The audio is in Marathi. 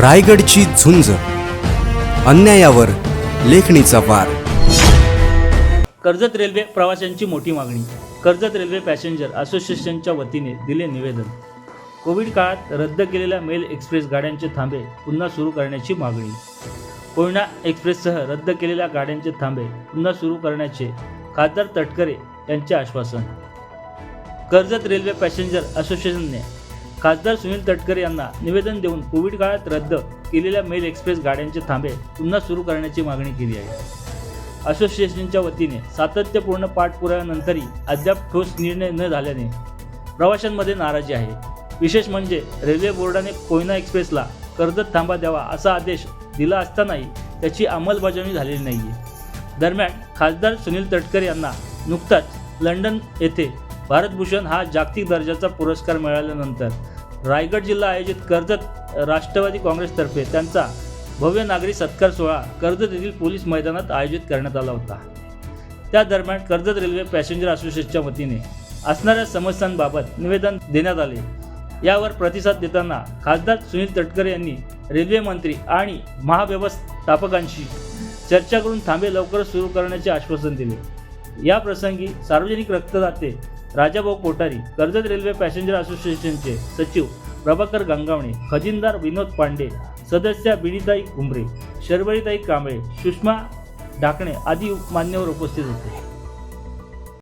रायगडची झुंज. अन्यायावर लेखणीचा वार. कर्जत रेल्वे प्रवाशांची मोठी मागणी. कर्जत रेल्वे पॅसेंजर असोसिएशनच्या वतीने दिले निवेदन. कोविड काळात रद्द केलेल्या मेल एक्सप्रेस गाड्यांचे थांबे पुन्हा सुरू करण्याची मागणी. कोयना एक्सप्रेससह रद्द केलेल्या गाड्यांचे थांबे पुन्हा सुरू करण्याचे खासदार तटकरे यांचे आश्वासन. कर्जत रेल्वे पॅसेंजर असोसिएशनने खासदार सुनील तटकरे यांना निवेदन देऊन कोविड काळात रद्द केलेल्या मेल एक्सप्रेस गाड्यांचे थांबे पुन्हा सुरू करण्याची मागणी केली आहे. असोसिएशनच्या वतीने सातत्यपूर्ण पाठपुराव्यानंतरही अद्याप ठोस निर्णय न झाल्याने प्रवाशांमध्ये नाराजी आहे. विशेष म्हणजे रेल्वे बोर्डाने कोयना एक्सप्रेसला कर्जत थांबा द्यावा असा आदेश दिला असतानाही त्याची अंमलबजावणी झालेली नाही आहे दरम्यान खासदार सुनील तटकरे यांना नुकताच लंडन येथे भारतभूषण हा जागतिक दर्जाचा पुरस्कार मिळाल्यानंतर रायगड जिल्हा आयोजित कर्जत राष्ट्रवादी काँग्रेसतर्फे त्यांचा भव्य नागरी सत्कार सोहळा कर्जत येथील पोलीस मैदानात आयोजित करण्यात आला होता. त्या दरम्यान कर्जत रेल्वे पॅसेंजर असोसिएशनच्या वतीने असणाऱ्या समस्यांबाबत निवेदन देण्यात आले. यावर प्रतिसाद देताना खासदार सुनील तटकरे यांनी रेल्वे मंत्री आणि महाव्यवस्थापकांशी चर्चा करून थांबे लवकरच सुरू करण्याचे आश्वासन दिले. या प्रसंगी सार्वजनिक रक्तदाते राजाभाऊ कोठारी कर्जत रेल्वे पॅसेंजर असोसिएशनचे सचिव प्रभाकर गंगावणे खजिनदार विनोद पांडे सदस्या बिनीताई कुंभरे शर्वरीताई कांबळे सुषमा ढाकणे आदी मान्यवर उपस्थित होते.